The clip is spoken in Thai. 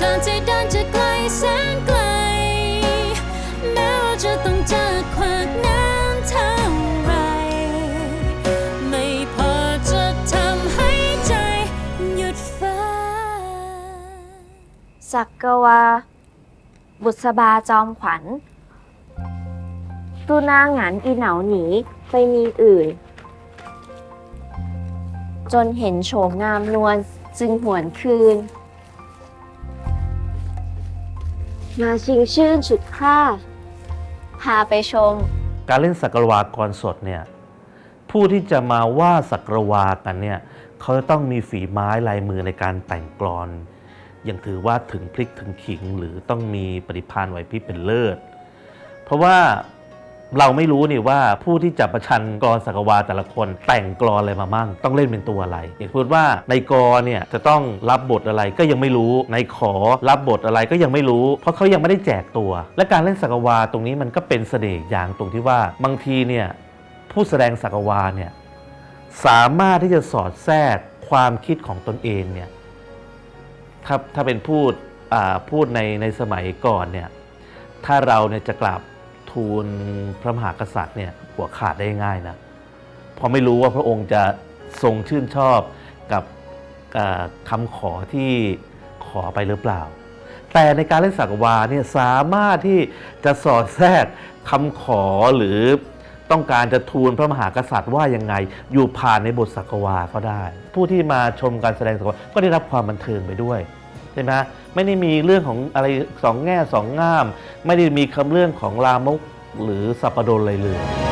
ใจเดินจะไกลแสนไกล แม้ว่าจะต้องเจอขวากน้ำเท่าไร ไม่พอจะทำให้ใจ หยุดฝัน สักกวา บุษบาจอมขวัญตูนางหงานอีเหนาหนีไปมีอื่น จนเห็นโฉมงามนวลจึงหวนคืน มาชิงชื่นฉุดค่าพาไปชม การเล่นสักรวากรสดเนี่ยผู้ที่จะมาว่าสักรวากันเนี่ยเขาจะต้องมีฝีไม้ลายมือในการแต่งกลอนยังถือว่าถึงพลิกถึงขิงหรือต้องมีปฏิพานไหวพริบเป็นเลิศ เพราะว่า เราไม่รู้นี่ว่าผู้ที่จะประชันกรสักวาแต่ละคนแต่งกลออะไรมามั่งต้องเล่นเป็นตัวอะไรอย่างพูดว่าในกรเนี่ยจะต้องรับบทอะไรก็ยังไม่รู้ ในขอรับบทอะไรก็ยังไม่รู้ เพราะเขายังไม่ได้แจกตัว และการเล่นสักวาตรงนี้มันก็เป็นเสน่ห์อย่างตรงที่ว่าบางทีเนี่ยผู้แสดงสักวาเนี่ยสามารถที่จะสอดแทรกความคิดของตนเองเนี่ยถ้าถ้าเป็นพูดอ่าพูดในในสมัยก่อนเนี่ยถ้าเราเนี่ยจะกราบ ทูลพระมหากษัตริย์เนี่ยหัวขาดได้ง่ายนะเพราะไม่รู้ว่าพระองค์จะทรงชื่นชอบกับคำขอที่ขอไปหรือเปล่า แต่ในการเล่นสักวาเนี่ยสามารถที่จะสอดแทรกคำขอหรือต้องการจะทูลพระมหากษัตริย์ว่ายังไง อยู่ผ่านในบทสักวาก็ได้ ผู้ที่มาชมการแสดงสักวาก็ได้รับความบันเทิงไปด้วย ใช่ไหมไม่ได้มีเรื่องของอะไรสองแง่สองง่าม ไม่ได้มีคำเรื่องของลามกหรือสัปปดนเลยเลย